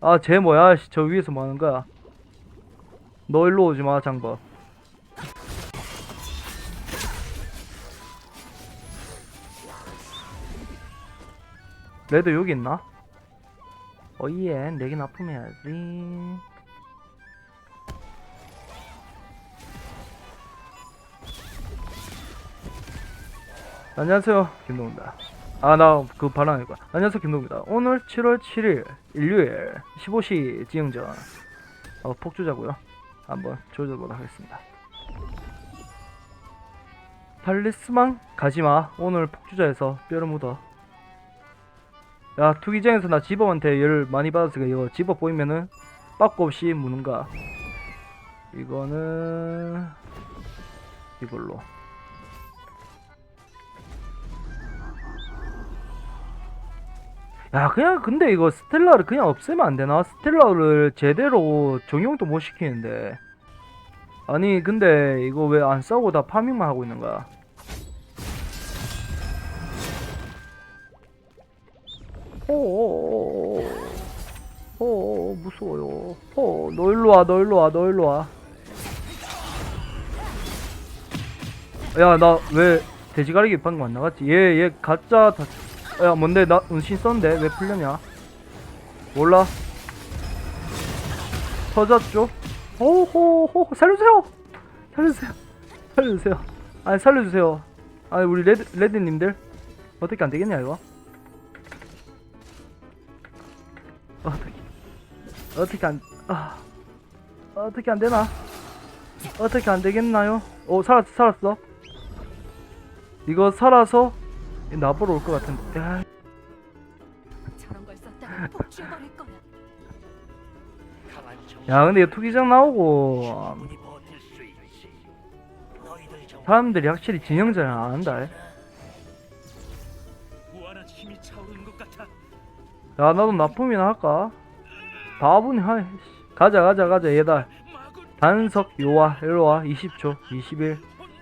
아, 쟤 뭐야? 씨, 저 위에서 뭐 하는 거야? 너 일로 오지 마, 장버. 레드 여기 있나? 어이에, 내긴 아프면야지. 안녕하세요, 김동입니다. 아, 나그 발언이고. 안녕하세요, 김동입니다. 오늘 7월 7일 일요일 15시 지형전 어, 폭주자고요. 한번 조져보도록 하겠습니다. 팔리스망 가지마. 오늘 폭주자에서 뼈를 묻어. 야, 투기장에서 나 집업한테 열 많이 받았으니까 이거 집업 보이면은 빠꾸 없이 무는가. 이거는 이걸로. 야 그냥 근데 이거 스텔라를 그냥 없애면 안 되나? 스텔라를 제대로 적용도 못 시키는데 아니 근데 이거 왜 안 싸우고 다 파밍만 하고 있는 거야? 오오오오 오 무서워요 오너 일로 와너 일로 와너 일로 와 야 나 왜 돼지가리기 방금 안 나갔지 얘 얘 가짜 다 야 뭔데? 나 은신 썼는데? 왜 풀렸냐? 몰라. 터졌죠? 호호호 살려주세요! 살려주세요! 살려주세요! 아니 살려주세요. 아니 우리 레드 레드님들? 어떻게 안 되겠냐 이거? 어떻게 어떻게 안 아, 어떻게 안 되나? 어떻게 안 되겠나요? 오 살았어 살았어. 이거 살아서 나보러 올 것 같은데. 야, 저런 걸 썼다면 폭주해버릴 거야. 야 근데 투기장 나오고. 사람들이 확실히 진영전을 안 한다 야. 나도 납품이나 할까? 바보니 하 가자 가자 가자 얘다 단석 요와 일로와. 20초 21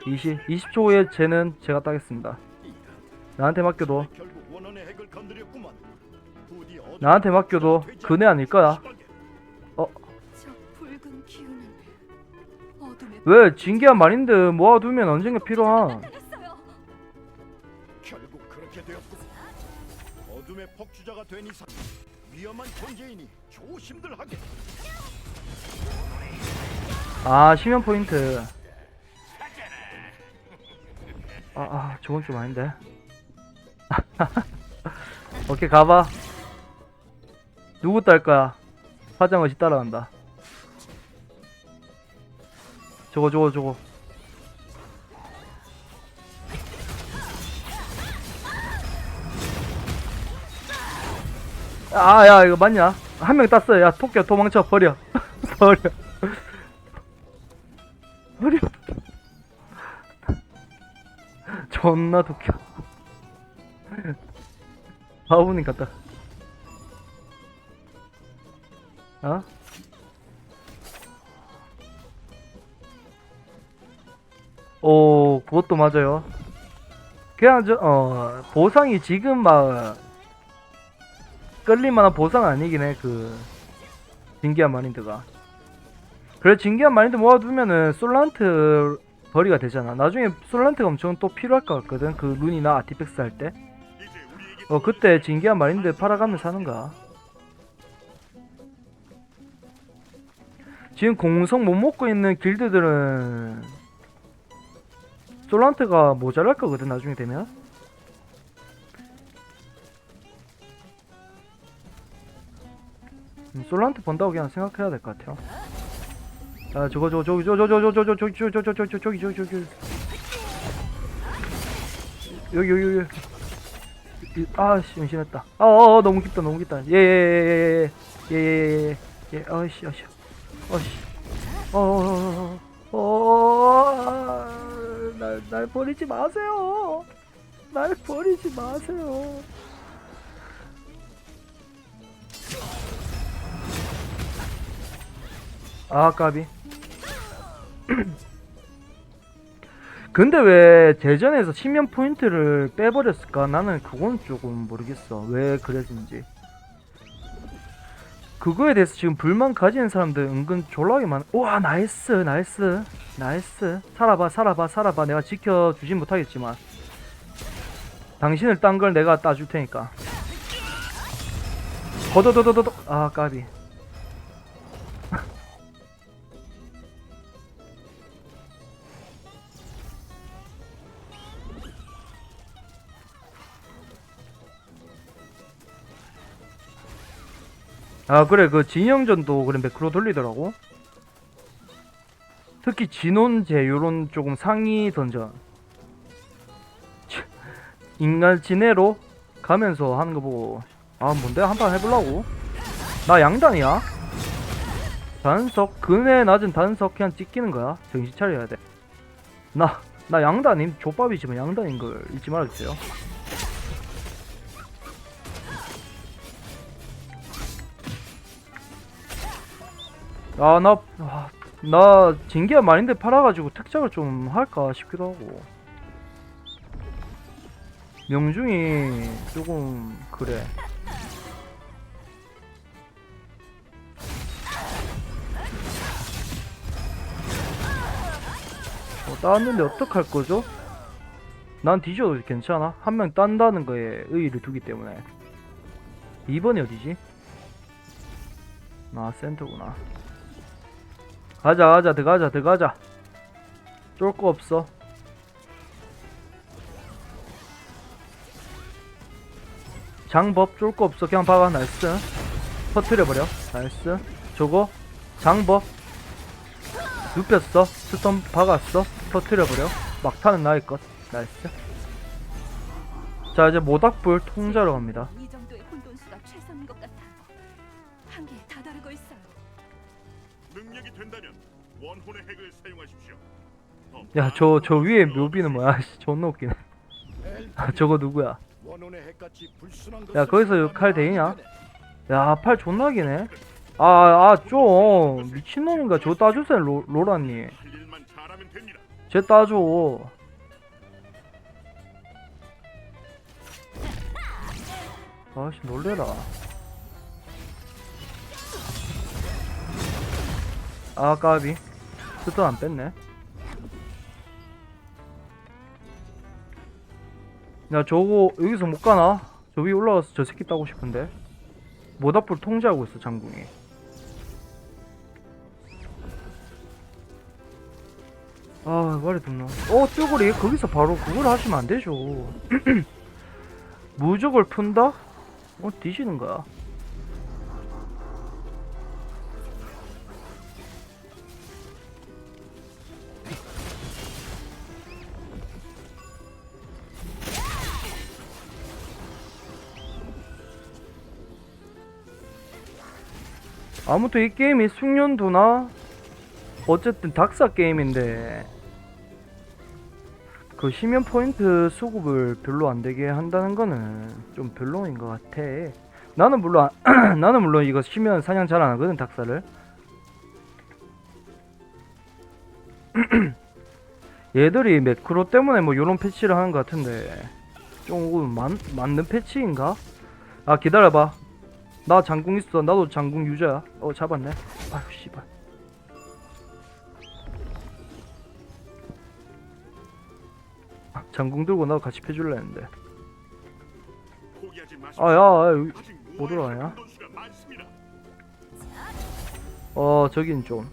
20 20초 후에 쟤는 제가 따겠습니다 나한테 맡겨도 어둠 나한테 맡겨도 그네 아닐 거야 어둠의 왜 진기한 말인데 모아두면 언젠가 필요한. 결국 그렇게. 어둠의 폭주자가 된 이상 위험한 존재이니 조심들 하게. 아 심연 포인트. 아, 아 저건 좀 아닌데 오케이 가봐. 누구 딸 거야? 화장옷이 따라간다. 저거 저거 저거. 아 야 이거 맞냐? 한 명 땄어. 야 토끼야 도망쳐. 버려. 버려. 버려. 존나 도쿄 바보님 같다. 어? 오 그것도 맞아요. 그냥 저 어 보상이 지금 막 끌릴만한 보상 아니긴 해 그 진기한 마린드가. 그래 진기한 마린드 모아두면은 솔란트 벌이가 되잖아. 나중에 솔란트가 엄청 또 필요할 것 같거든. 그 룬이나 아티팩스 할 때 어 그때 진기한 팔아가면서 하는 거야 지금 공성 못 먹고 있는 길드들은 솔란트가 모자랄 거거든 나중에 되면 음, 솔란트 번다고 그냥 생각해야 될 것 같아요 아 저거 저거 저기 저거 저거 저거 저거 저기 저기 저기 저기 저기 저기 저기 여기 여기 여기 이- 아씨 은신했다. 아어 너무 깊다 너무 깊다. 예예예예예예예예 아씨 아씨. 아씨. 어어어어날 버리지 마세요. 날 버리지 마세요. 아 까비 근데 왜 대전에서 치면 포인트를 빼버렸을까? 나는 그건 조금 모르겠어. 왜 그랬는지. 그거에 대해서 지금 불만 가지는 사람들 은근 졸라게 많아. 우와 나이스 나이스 나이스 살아봐 살아봐 살아봐 내가 지켜주진 못하겠지만 당신을 딴 걸 내가 따줄 테니까. 거도도도도도 아 까비. 아 그래. 그 진영전도 그래 매크로 돌리더라고. 특히 진혼제 요런 조금 상위 던전. 치, 인간 진해로 가면서 하는 거 보고. 아 뭔데? 한 판 해보려고. 나 양단이야. 단석 근에 낮은 단석 그냥 찍기는 거야. 정신 차려야 돼나 나 양단임? 족밥이지만 양단인 걸 잊지 말아주세요 아, 나, 아, 나, 진기야 마린드 팔아가지고 특작을 좀 할까 싶기도 하고. 명중이 조금, 그래. 어, 땄는데 어떡할 거죠? 난 뒤져도 괜찮아. 한 명 딴다는 거에 의의를 두기 때문에. 2번이 어디지? 아, 센터구나. 가자 가자 들어가자 들어가자. 쫄 거 없어. 장법 쫄 거 없어. 그냥 박아 나이스. 터트려버려. 나이스. 저거 장법. 눕혔어. 스톰 박았어. 터트려버려. 막타는 나의 것. 나이스. 자 이제 모닥불 통자로 갑니다 된다면 원혼의 핵을 사용하십시오. 야저 저 위에 묘비는 뭐야 씨, 존나 웃기네 아, 저거 누구야 원혼의 핵같이 불순한 야, 것을 거기서 칼 되냐? 야, 팔 존나 기네. 아, 아, 좀. 미친놈인가? 저 따주세요, 로, 로라님. 할 일만 잘하면 됩니다. 쟤 따줘. 아씨, 놀래라. 아, 까비. 스턴 안 뺐네. 야, 저거, 여기서 못 가나? 저 위에 올라가서 저 새끼 따고 싶은데. 모닥불 통제하고 있어, 장궁이. 아 말이 듣나 어 쭈구리 거기서 바로 그걸 하시면 안 되죠 무적을 푼다? 어 뒤지는 거야 아무튼 이 게임이 숙련도나 어쨌든 닥사 게임인데 그 시면 포인트 수급을 별로 안 되게 한다는 거는 좀 별로인 것 같아. 나는 물론 나는 물론 이거 시면 사냥 잘 안 하거든 닥사를. 얘들이 매크로 때문에 뭐 요런 패치를 하는 것 같은데 조금 맞, 맞는 패치인가? 아 기다려봐 나 장궁 있어. 나도 장궁 유저야. 어 잡았네. 아휴 씨발. 장궁 들고 나도 같이 패줄라 했는데. 아야 여기 뭐 들어가냐? 어 저긴 좀.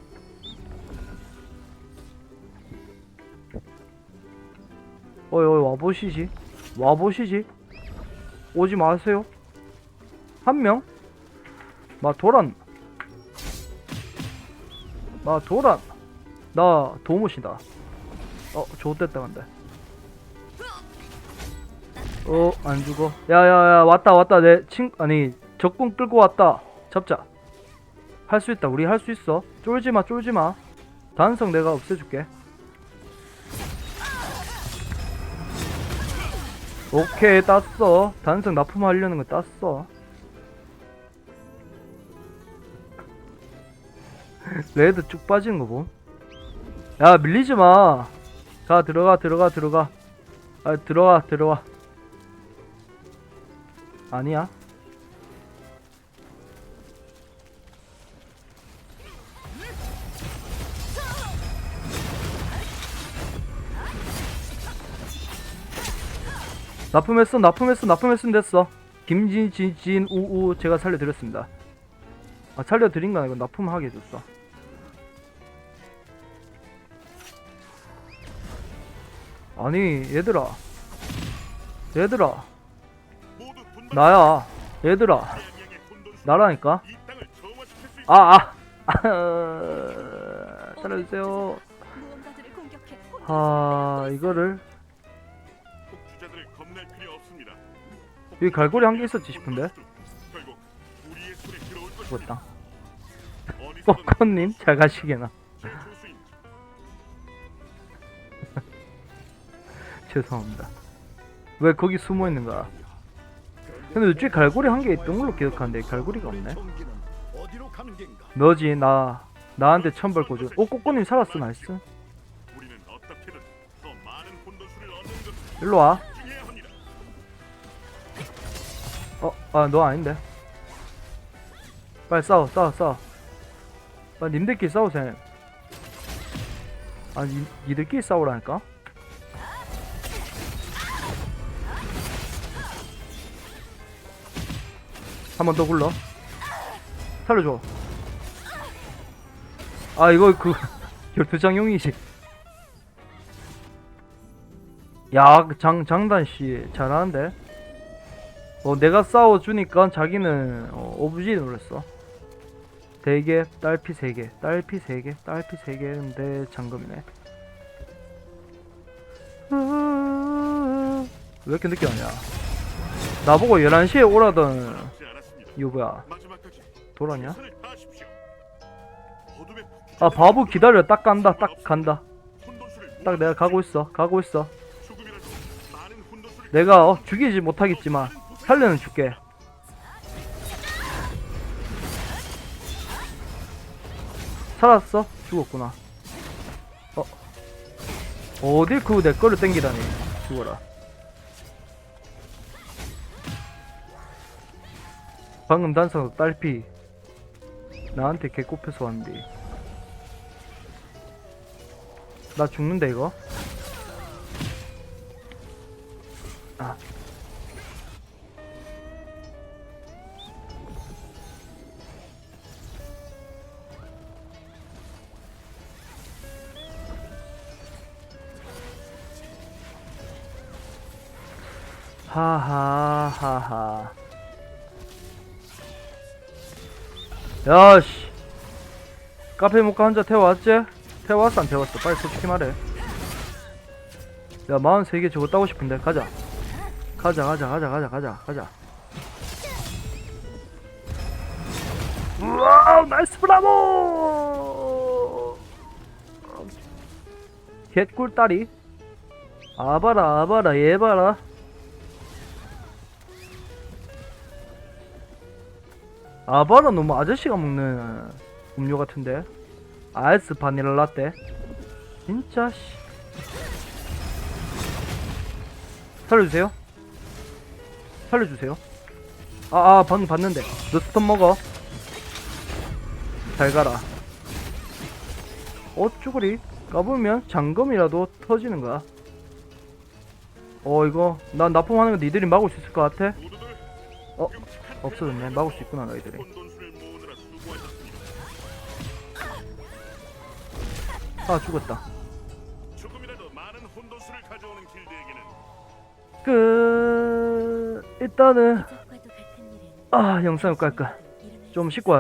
어이 어이 와보시지. 와보시지. 오지 마세요. 한 명 마 도란 마 도란 나 도무시다 어 좋댔다 간다 어안 죽어 야야야 왔다 왔다 내 친 아니 적궁 끌고 왔다 잡자 할 수 있다. 우리 할 수 있어. 쫄지 마, 쫄지 마. 단성 내가 없애줄게. 오케이, 땄어. 단성 납품하려는 거 땄어. 레드 쭉 빠지는 거 뭐? 야 밀리지 마. 자 들어가 들어가 들어가. 아 들어가 들어와. 아니야. 납품했어 납품했어 납품했으면 됐어 김진진진 우우 제가 살려드렸습니다 아 살려드린거 아니고 납품하게 해줬어 아니 얘들아. 얘들아. 나야. 얘들아. 나라니까. 아아 아, 살려주세요. 무언가들을 공격해 아 이거를. 여기 갈고리 한 개 있었지 싶은데? 죽었다. 꼬꼬님 잘 가시게나 죄송합니다 왜 거기 숨어 있는 거야 근데 이쪽에 갈고리 한 개 있던 걸로 기억하는데 갈고리가 없네? 너지 나 나한테 천벌 꽂은 오 꼬꼬님 살았어 나이스 일로 와. 어, 아, 너 아닌데. 빨리 싸워, 싸워, 싸워. 빨리 님들끼리 싸우세요. 아, 니, 니들끼리 싸우라니까? 한 번 더 굴러. 살려줘. 아, 이거 그, 열두장용이지. 야, 그 장, 장단씨, 잘하는데? 어, 내가 싸워주니까 자기는 어, 오브지 놀랬어. 대게, 딸피 3개, 딸피 3개, 딸피 3개인데 잠금이네. 왜 이렇게 늦게 오냐? 나보고 11시에 오라던. 이거 뭐야? 다하십시오. 어둠의 아 바보 기다려. 딱 간다. 딱 간다. 딱 내가 가고 있어. 가고 있어. 내가 어, 죽이지 못하겠지만 살려는 줄게. 살았어? 죽었구나. 어. 어딜 그내 거를 땡기다니. 죽어라 방금 단서 딸피 나한테 개 꼽혀서 왔는데. 나 죽는데 이거? 아. 하하하하 야씨. 카페 모카 혼자 태워왔지? 태워왔어 안 태웠어? 빨리 솔직히 말해. 야 43개 저거 따고 싶은데. 가자. 가자 가자 가자 가자 가자 가자. 우와 나이스 브라보! 개꿀다리 아봐라 아봐라 얘 봐라 아봐라 너무 아저씨가 먹는 음료 같은데. 아이스 바닐라 라떼. 진짜 씨. 살려주세요. 살려주세요. 아아 방금 봤는데. 너 스톱 먹어. 잘 가라. 어 쭈구리. 까보면 잠금이라도 터지는 거야. 어 이거. 난 납품하는 거 니들이 막을 수 있을 것 같아? 어, 없어졌네. 막을 수 있구나 너희들이. 아 죽었다. 끝 일단은 같은 일은 아 영상 끌까? 좀 씻고 와